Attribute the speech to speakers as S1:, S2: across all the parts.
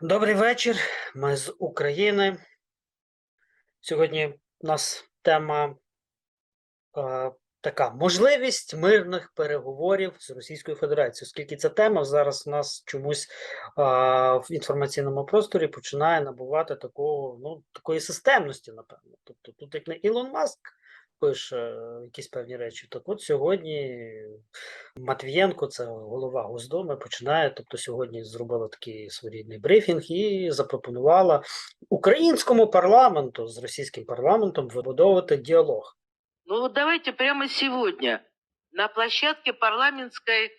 S1: Добрий вечір. Ми з України. Сьогодні у нас тема е, така: можливість мирних переговорів з Російською Федерацією. Оскільки ця тема зараз у нас чомусь е, в інформаційному просторі починає набувати такого, ну, такої системності, напевно. Тобто, тут як не Ілон Маск пише е, якісь певні речі, так от сьогодні Матвієнко, це голова Госдуми, починає. Тобто, сьогодні зробила такий своєрідний брифінг і запропонувала українському парламенту з російським парламентом вибудовувати діалог.
S2: Ну вот давайте прямо сегодня на площадке парламентской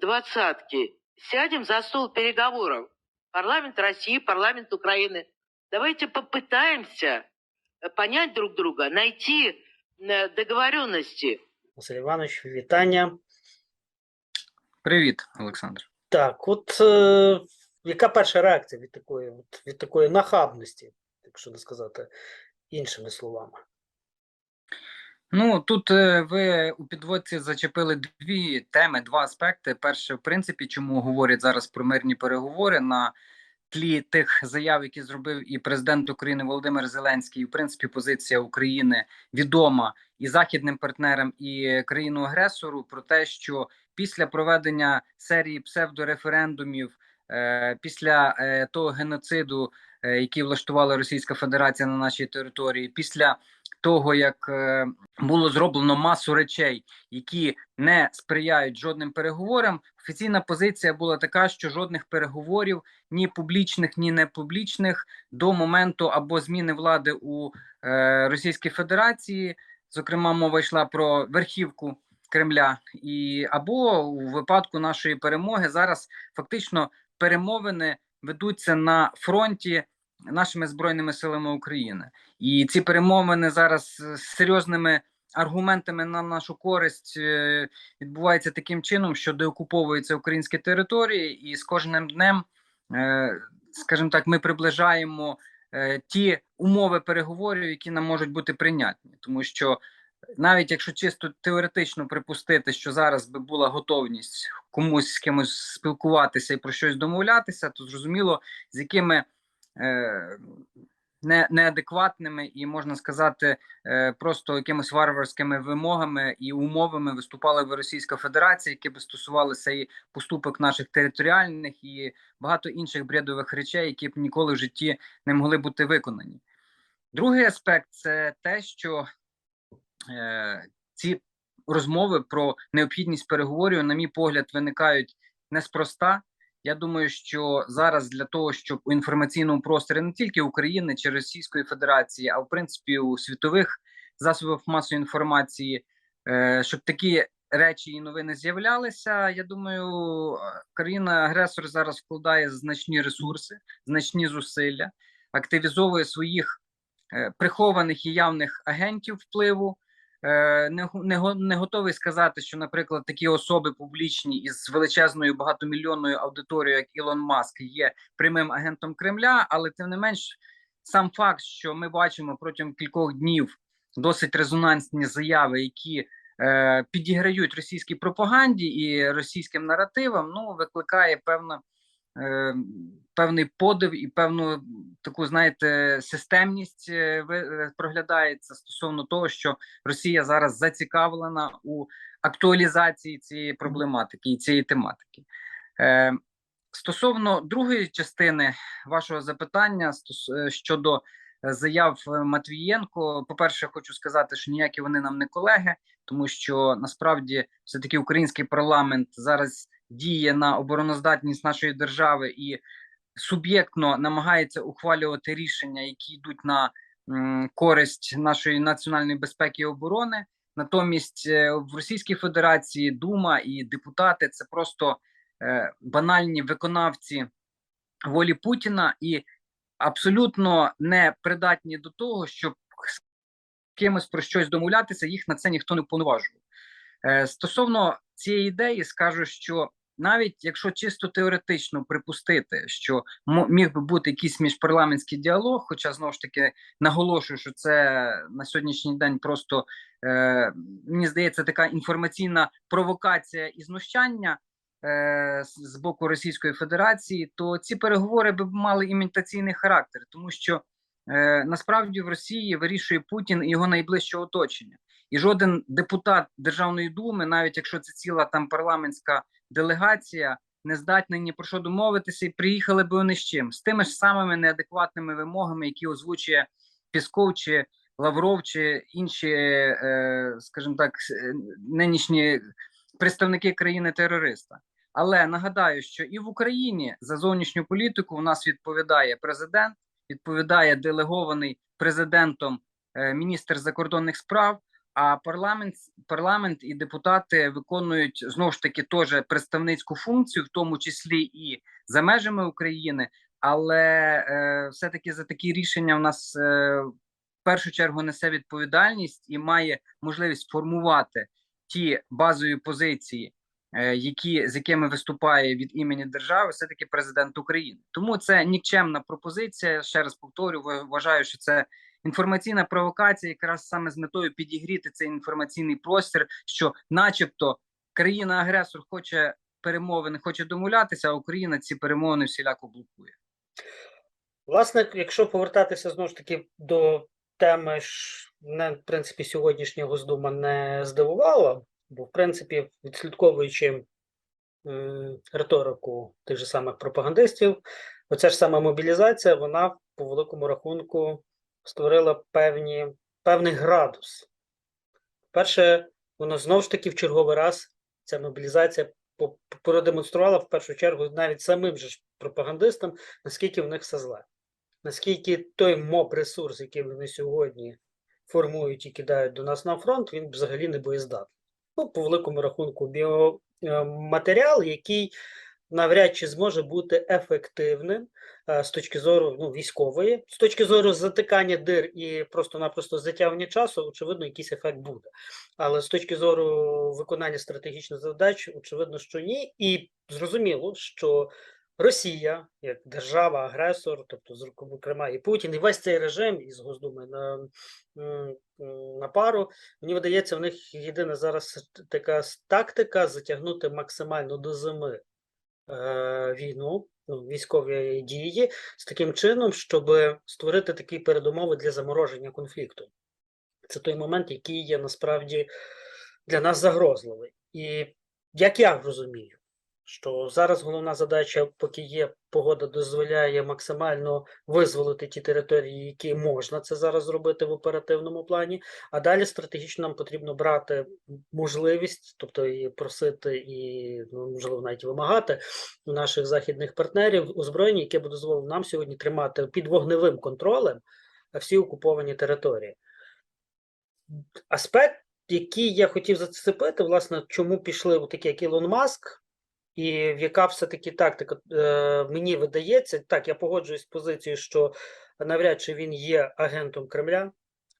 S2: двадцатки сядем за стол переговоров. Парламент России, парламент Украины. Давайте попытаемся э, понять друг друга, найти э, договоренности.
S1: Василь Іванович, вітання.
S3: Привіт, Олександр.
S1: Так, от е, яка перша реакція від такої, от, від такої нахабності, якщо не сказати іншими словами?
S3: Ну тут е, ви у підводці зачепили дві теми, два аспекти. Перше, в принципі, чому говорять зараз про мирні переговори на тлі тих заяв, які зробив і президент України Володимир Зеленський, і в принципі позиція України відома і західним партнерам, і країну агресору про те, що після проведення серії псевдореферендумів, е, після е, того геноциду, е, який влаштувала Російська Федерація на нашій території, після того як е, було зроблено масу речей, які не сприяють жодним переговорам. Офіційна позиція була така, що жодних переговорів, ні публічних, ні не публічних, до моменту або зміни влади у е, Російській Федерації. Зокрема, мова йшла про верхівку Кремля, і або у випадку нашої перемоги зараз фактично перемовини ведуться на фронті нашими збройними силами України. І ці перемовини зараз з серйозними аргументами на нашу користь е, відбуваються таким чином, що деокуповуються українські території, і з кожним днем, е, скажімо так, ми приближаємо е, ті умови переговорів, які нам можуть бути прийнятні, тому що. Навіть якщо чисто теоретично припустити, що зараз би була готовність комусь з кимось спілкуватися і про щось домовлятися, то зрозуміло, з якими е, не, неадекватними і можна сказати, е, просто якимись варварськими вимогами і умовами виступала би Російська Федерація, які би стосувалися і поступок наших територіальних і багато інших бредових речей, які б ніколи в житті не могли бути виконані. Другий аспект це те, що е, ці розмови про необхідність переговорів, на мій погляд, виникають неспроста. Я думаю, що зараз для того, щоб у інформаційному просторі не тільки України чи Російської Федерації, а в принципі у світових засобах масової інформації, е, щоб такі речі і новини з'являлися. Я думаю, країна-агресор зараз вкладає значні ресурси, значні зусилля, активізовує своїх е, прихованих і явних агентів впливу. Е, не, не, го- не готовий сказати, що, наприклад, такі особи публічні із величезною багатомільйонною аудиторією, як Ілон Маск, є прямим агентом Кремля, але тим не менш, сам факт, що ми бачимо протягом кількох днів досить резонансні заяви, які е, підіграють російській пропаганді і російським наративам, ну викликає певна. Е, Певний подив і певну таку, знаєте, системність е, е, проглядається стосовно того, що Росія зараз зацікавлена у актуалізації цієї проблематики і цієї тематики. Е, стосовно другої частини вашого запитання щодо заяв Матвієнко, по-перше, хочу сказати, що ніякі вони нам не колеги, тому що насправді все таки український парламент зараз діє на обороноздатність нашої держави і суб'єктно намагається ухвалювати рішення, які йдуть на користь нашої національної безпеки і оборони. Натомість е, в Російській Федерації Дума і депутати це просто е, банальні виконавці волі Путіна і абсолютно не придатні до того, щоб кимось про щось домовлятися. Їх на це ніхто не повноважує. Е, Стосовно цієї ідеї, скажу, що навіть якщо чисто теоретично припустити, що міг би бути якийсь міжпарламентський діалог, хоча знову ж таки наголошую, що це на сьогоднішній день просто е, мені здається така інформаційна провокація і знущання. е, з- боку Російської Федерації, то ці переговори б мали імітаційний характер, тому що насправді в Росії вирішує Путін і його найближче оточення. І жоден депутат Державної думи, навіть якщо це ціла там парламентська делегація, не здатний ні про що домовитися, і приїхали б вони з чим? З тими ж самими неадекватними вимогами, які озвучує Пісков чи Лавров, чи інші, е, скажімо так, е, нинішні представники країни-терориста. Але нагадаю, що і в Україні за зовнішню політику у нас відповідає президент, відповідає делегований президентом е, міністр закордонних справ. А парламент, парламент і депутати виконують знову ж таки теж представницьку функцію, в тому числі і за межами України. Але е, все-таки за такі рішення в нас е, в першу чергу несе відповідальність і має можливість формувати ті базові позиції, які з якими виступає від імені держави, все таки президент України. Тому це нікчемна пропозиція. Ще раз повторю, вважаю, що це інформаційна провокація, якраз саме з метою підігріти цей інформаційний простір, що, начебто, країна-агресор хоче перемовини, хоче домовлятися, а Україна ці перемовини всіляко блокує.
S1: Власне, якщо повертатися знову ж таки до теми, мене, в принципі, сьогоднішня Госдума не здивувала, бо, в принципі, відслідковуючи риторику тих же самих пропагандистів, оця ж сама мобілізація, вона по великому рахунку створила певні, певний градус. Перше, воно знову ж таки в черговий раз ця мобілізація продемонструвала в першу чергу навіть самим же пропагандистам, наскільки в них все зле. Наскільки той моб ресурс, який вони сьогодні формують і кидають до нас на фронт, він взагалі не боєздатний. Ну, по великому рахунку, біоматеріал, який навряд чи зможе бути ефективним е, з точки зору ну, військової, з точки зору затикання дир і просто-напросто затягування часу, очевидно, якийсь ефект буде. Але з точки зору виконання стратегічних задач, очевидно, що ні. І зрозуміло, що Росія як держава-агресор, тобто зокрема і Путін, і весь цей режим із Госдуми на, на пару, мені видається, в них єдина зараз така тактика затягнути максимально до зими е, війну, ну, військові дії з таким чином, щоб створити такі передумови для замороження конфлікту. Це той момент, який є насправді для нас загрозливий. І як я розумію, що зараз головна задача, поки є погода, дозволяє максимально визволити ті території, які можна це зараз зробити в оперативному плані. А далі стратегічно нам потрібно брати можливість, тобто і просити, і ну, можливо навіть вимагати наших західних партнерів озброєння, яке буде дозволити нам сьогодні тримати під вогневим контролем всі окуповані території. Аспект, який я хотів зацепити, власне, чому пішли такі, як Ілон Маск, і яка все-таки тактика е, мені видається, так, я погоджуюсь з позицією, що навряд чи він є агентом Кремля.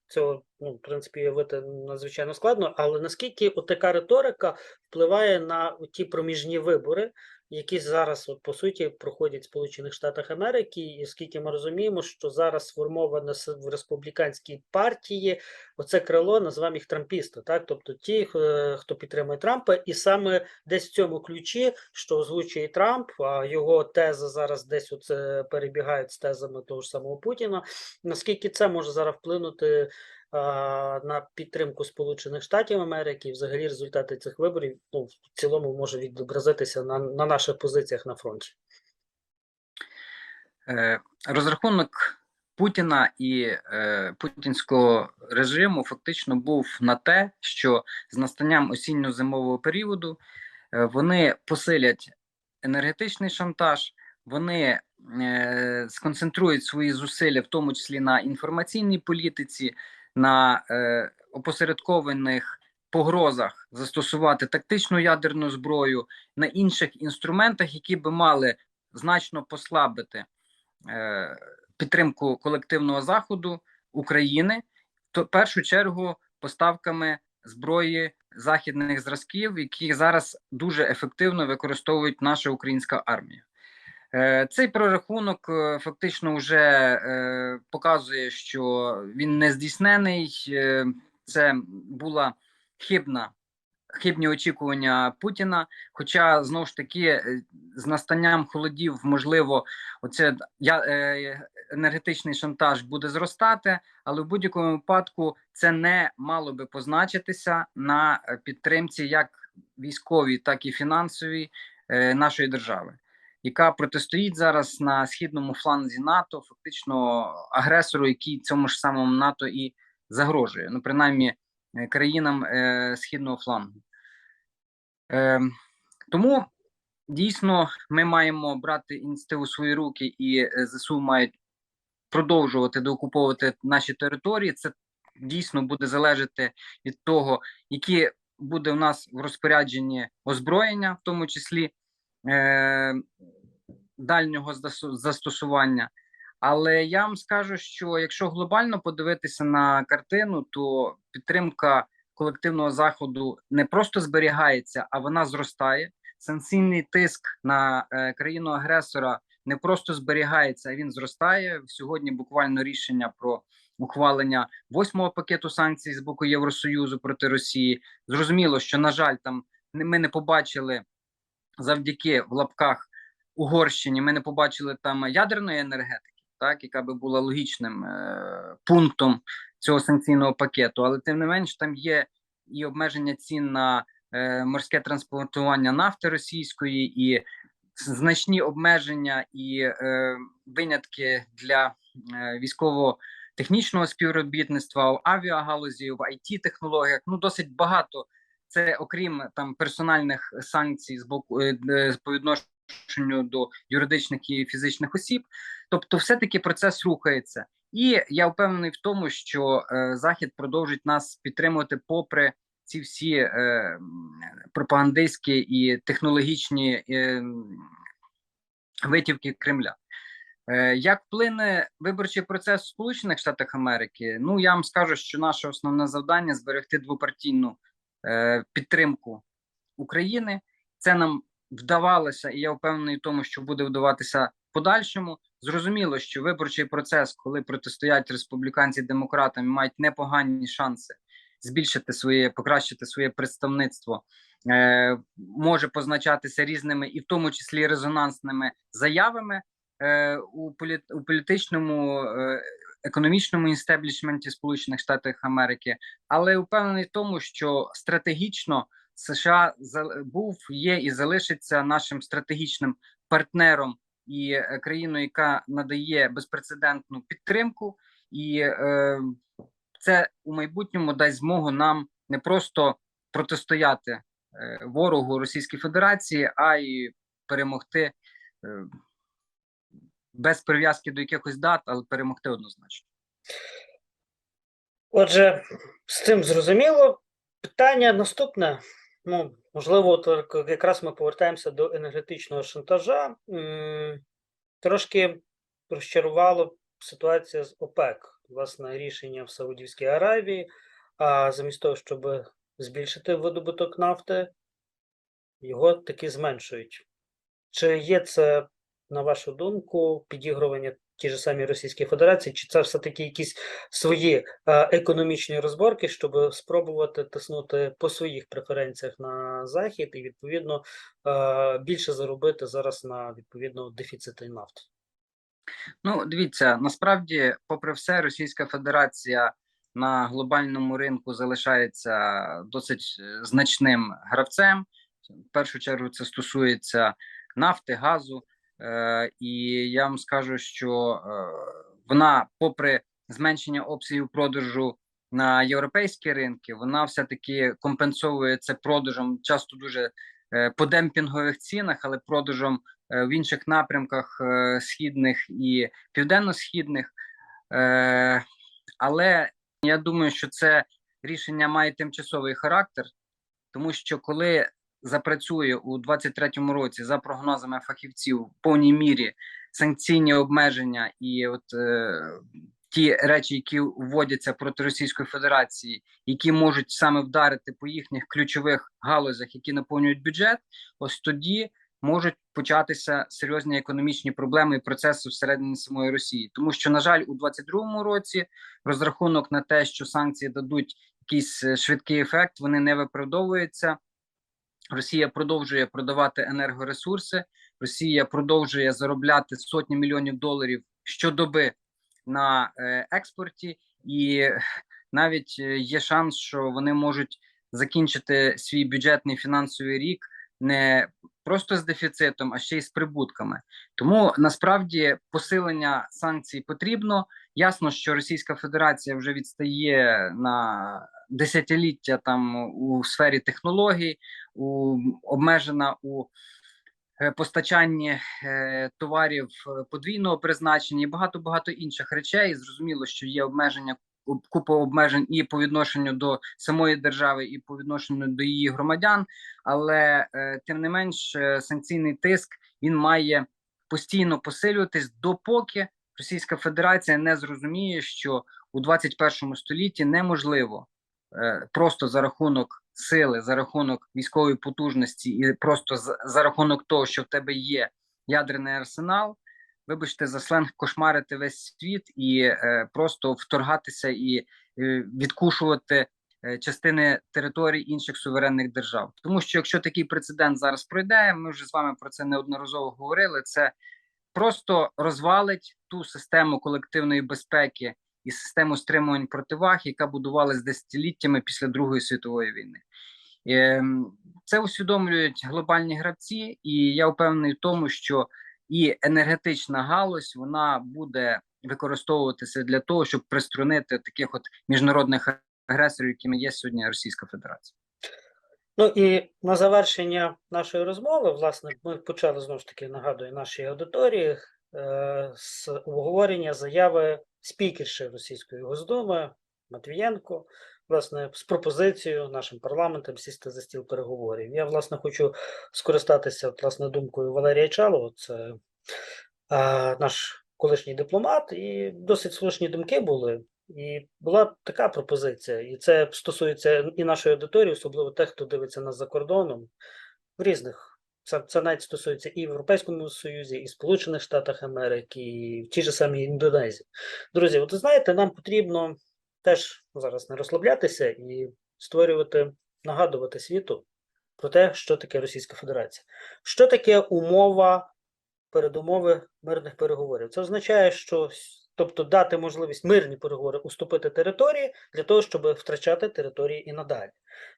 S1: Цього, ну, в принципі, уявити надзвичайно складно, але наскільки от така риторика впливає на ті проміжні вибори, які зараз, от, по суті, проходять в Сполучених Штатах Америки, і скільки ми розуміємо, що зараз сформоване в республіканській партії оце крило, називаємо їх трампісти, так? Тобто ті, е, хто підтримує Трампа, і саме десь в цьому ключі, що озвучує Трамп, а його тези зараз десь оце перебігають з тезами того ж самого Путіна. Наскільки це може зараз вплинути на підтримку Сполучених Штатів Америки, і взагалі результати цих виборів ну, в цілому може відобразитися на, на наших позиціях на фронті?
S3: Е, розрахунок Путіна і е, путінського режиму фактично був на те, що з настанням осінньо-зимового періоду е, вони посилять енергетичний шантаж, вони е, сконцентрують свої зусилля, в тому числі на інформаційній політиці, на е, опосередкованих погрозах застосувати тактичну ядерну зброю на інших інструментах, які би мали значно послабити е, підтримку колективного заходу України, то в першу чергу поставками зброї західних зразків, які зараз дуже ефективно використовують наша українська армія. Е, Цей прорахунок е, фактично вже е, показує, що він не здійснений. Це була хибна хибні очікування Путіна. Хоча знову ж таки з настанням холодів, можливо, оце енергетичний шантаж буде зростати, але в будь-якому випадку це не мало би позначитися на підтримці як військовій, так і фінансовій нашої держави, яка протистоїть зараз на східному фланзі НАТО, фактично агресору, який цьому ж самому НАТО і загрожує. Ну, принаймні, е, країнам е, східного флангу. Е, тому дійсно ми маємо брати ініціативу в свої руки, і е, ЗСУ мають продовжувати доокуповувати наші території. Це дійсно буде залежати від того, які буде у нас в розпорядженні озброєння, в тому числі е, дальнього застосу- застосування. Але я вам скажу, що якщо глобально подивитися на картину, то підтримка колективного заходу не просто зберігається, а вона зростає. Санкційний тиск на е, країну агресора не просто зберігається, а він зростає. Сьогодні буквально рішення про ухвалення восьмого пакету санкцій з боку Євросоюзу проти Росії. Зрозуміло, що на жаль, там ми не побачили завдяки в лапках Угорщині. Ми не побачили там ядерної енергетики, так яка би була логічним е, пунктом цього санкційного пакету. Але тим не менш, там є і обмеження цін на е, морське транспортування нафти російської, і значні обмеження і е, винятки для е, військово-технічного співробітництва в авіагалузі, в it технологіях Ну досить багато. Це окрім там персональних санкцій з боку е, е, по відношенню до юридичних і фізичних осіб. Тобто, все-таки процес рухається, і я впевнений в тому, що е, захід продовжить нас підтримувати, попри ці всі е, пропагандистські і технологічні е, витівки Кремля. Е, Як вплине виборчий процес в Сполучених Штатах Америки? Ну я вам скажу, що наше основне завдання зберегти двопартійну е, підтримку України. Це нам вдавалося, і я впевнений в тому, що буде вдаватися подальшому. Зрозуміло, що виборчий процес, коли протистоять республіканці демократам, мають непогані шанси збільшити своє, покращити своє представництво, е, може позначатися різними, і в тому числі резонансними заявами е, у, політ, у політичному. Е, Економічному інстеблішменті Сполучених Штатів Америки, але впевнений в тому, що стратегічно США був, є і залишиться нашим стратегічним партнером і е, країною, яка надає безпрецедентну підтримку, і е, це у майбутньому дасть змогу нам не просто протистояти е, ворогу Російській Федерації, а й перемогти е, без прив'язки до якихось дат, але перемогти однозначно.
S1: Отже, з цим зрозуміло. Питання наступне. Ну, можливо, якраз ми повертаємося до енергетичного шантажа. Трошки розчарувала ситуація з ОПЕК, власне, рішення в Саудівській Аравії. А замість того, щоб збільшити видобуток нафти, його таки зменшують. Чи є це, на вашу думку, підігрування тій же самій Російській Федерації, чи це все-таки якісь свої е, економічні розборки, щоб спробувати тиснути по своїх преференціях на захід і відповідно е, більше заробити зараз на відповідно дефіциті нафти?
S3: Ну, дивіться, насправді, попри все, Російська Федерація на глобальному ринку залишається досить е, значним гравцем. В першу чергу це стосується нафти, газу. Е, і я вам скажу, що е, вона, попри зменшення обсягів продажу на європейські ринки, вона все-таки компенсовує це продажем часто дуже е, по демпінгових цінах, але продажем в інших напрямках східних і південно-східних. Але я думаю, що це рішення має тимчасовий характер, тому що коли запрацює у 2023 році за прогнозами фахівців в повній мірі санкційні обмеження і от е, ті речі, які вводяться проти Російської Федерації, які можуть саме вдарити по їхніх ключових галузях, які наповнюють бюджет, ось тоді можуть початися серйозні економічні проблеми і процеси всередині самої Росії, тому що на жаль, у 2022 році розрахунок на те, що санкції дадуть якийсь е, швидкий ефект, вони не виправдовуються. Росія продовжує продавати енергоресурси, Росія продовжує заробляти сотні мільйонів доларів щодоби на е, експорті, і навіть е, є шанс, що вони можуть закінчити свій бюджетний фінансовий рік не просто з дефіцитом, а ще й з прибутками. Тому насправді посилення санкцій потрібно. Ясно, що Російська Федерація вже відстає на десятиліття там у сфері технологій, у обмежена у е, постачанні е, товарів е, подвійного призначення і багато багато інших речей. Зрозуміло, що є обмеження об- купа обмежень і по відношенню до самої держави, і по відношенню до її громадян. Але е, тим не менш, е, санкційний тиск він має постійно посилюватись, допоки Російська Федерація не зрозуміє, що у 21 столітті неможливо е, просто за рахунок сили, за рахунок військової потужності, і просто за, за рахунок того, що в тебе є ядерний арсенал. Вибачте, за сленг кошмарити весь світ і е, просто вторгатися і е, відкушувати е, частини територій інших суверенних держав. Тому що якщо такий прецедент зараз пройде, ми вже з вами про це неодноразово говорили. Це просто розвалить ту систему колективної безпеки і систему стримувань противаг, яка будувалась десятиліттями після Другої світової війни. Ем, Це усвідомлюють глобальні гравці, і я впевнений в тому, що і енергетична галузь вона буде використовуватися для того, щоб приструнити таких от міжнародних агресорів, якими є сьогодні Російська Федерація.
S1: Ну і на завершення нашої розмови, власне, ми почали знову ж таки нагадую нашій аудиторії е, з обговорення заяви спікерши Російської Госдуми Матвієнко, власне, з пропозицією нашим парламентам сісти за стіл переговорів. Я, власне, хочу скористатися власне думкою Валерія Чалова, це е, наш колишній дипломат, і досить слушні думки були. І була така пропозиція, і це стосується і нашої аудиторії, особливо тих, хто дивиться нас за кордоном, в різних. Це, це навіть стосується і в Європейському Союзі, і Сполучених Штатах Америки, і в тій же самій Індонезії. Друзі, от знаєте, нам потрібно теж зараз не розслаблятися і створювати, нагадувати світу про те, що таке Російська Федерація. Що таке умова передумови мирних переговорів? Це означає, що тобто дати можливість мирні переговори уступити території для того, щоб втрачати території і надалі.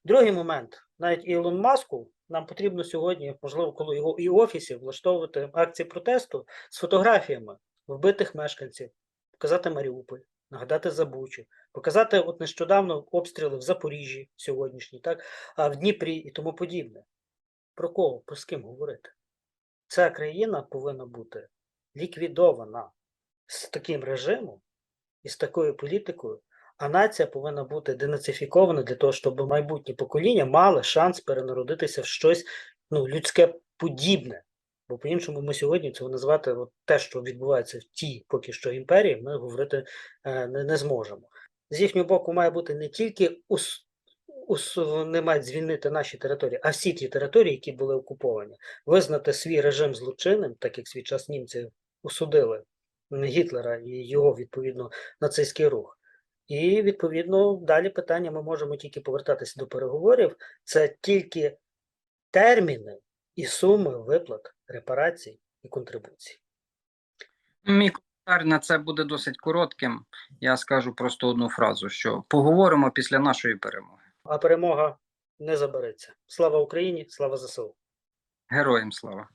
S1: Другий момент, навіть Ілон Маску нам потрібно сьогодні, можливо, коли його і офісі влаштовувати акції протесту з фотографіями вбитих мешканців, показати Маріуполь, нагадати Забучу, показати от нещодавно обстріли в Запоріжжі сьогоднішні, так, а в Дніпрі і тому подібне. Про кого, про з ким говорити? Ця країна повинна бути ліквідована з таким режимом і з такою політикою, а нація повинна бути денацифікована для того, щоб майбутні покоління мали шанс перенародитися в щось ну, людське подібне. Бо по-іншому ми сьогодні цього назвати от те, що відбувається в тій поки що імперії, ми говорити е, не, не зможемо. З їхнього боку має бути не тільки ус, ус, вони мають звільнити наші території, а всі ті території, які були окуповані, визнати свій режим злочинним, так як свій час німці осудили Гітлера і його відповідно нацистський рух. І відповідно далі питання ми можемо тільки повертатися до переговорів. Це тільки терміни і суми виплат репарацій і контрибуцій.
S3: Мій коментар на це буде досить коротким. Я скажу просто одну фразу: що поговоримо після нашої перемоги.
S1: А перемога не забереться. Слава Україні! Слава ЗСУ!
S3: Героям слава!